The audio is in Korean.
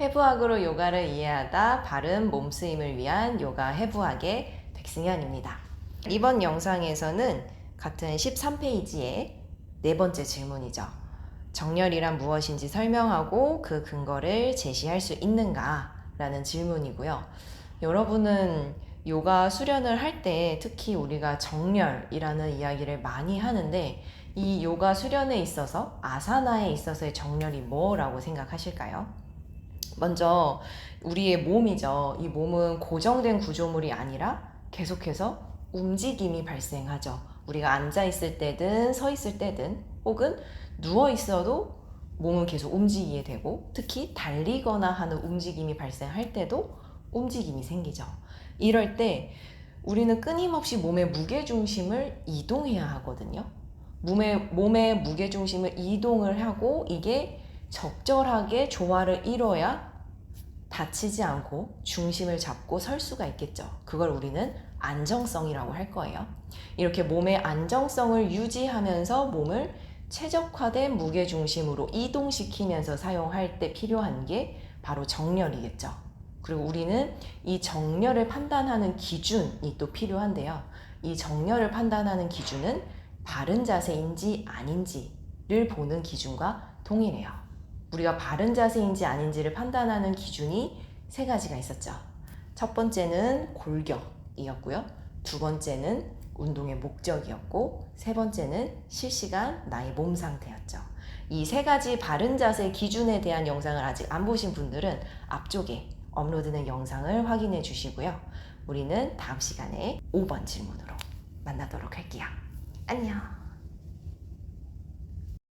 해부학으로 요가를 이해하다 바른 몸 쓰임을 위한 요가 해부학의 백승현입니다. 이번 영상에서는 같은 13페이지의 네 번째 질문이죠. 정렬이란 무엇인지 설명하고 그 근거를 제시할 수 있는가? 라는 질문이고요. 여러분은 요가 수련을 할 때 특히 우리가 정렬이라는 이야기를 많이 하는데 이 요가 수련에 있어서 아사나에 있어서의 정렬이 뭐라고 생각하실까요? 먼저 우리의 몸이죠. 이 몸은 고정된 구조물이 아니라 계속해서 움직임이 발생하죠. 우리가 앉아 있을 때든 서 있을 때든 혹은 누워 있어도 몸은 계속 움직이게 되고 특히 달리거나 하는 움직임이 발생할 때도 움직임이 생기죠. 이럴 때 우리는 끊임없이 몸의 무게 중심을 이동해야 하거든요. 몸의 몸의 무게 중심을 이동을 하고 이게 적절하게 조화를 이뤄야 다치지 않고 중심을 잡고 설 수가 있겠죠. 그걸 우리는 안정성이라고 할 거예요. 이렇게 몸의 안정성을 유지하면서 몸을 최적화된 무게 중심으로 이동시키면서 사용할 때 필요한 게 바로 정렬이겠죠. 그리고 우리는 이 정렬을 판단하는 기준이 또 필요한데요. 이 정렬을 판단하는 기준은 바른 자세인지 아닌지를 보는 기준과 동일해요. 우리가 바른 자세인지 아닌지를 판단하는 기준이 세 가지가 있었죠. 첫 번째는 골격이었고요. 두 번째는 운동의 목적이었고, 세 번째는 실시간 나의 몸 상태였죠. 이 세 가지 바른 자세 기준에 대한 영상을 아직 안 보신 분들은 앞쪽에 업로드된 영상을 확인해 주시고요. 우리는 다음 시간에 5번 질문으로 만나도록 할게요. 안녕.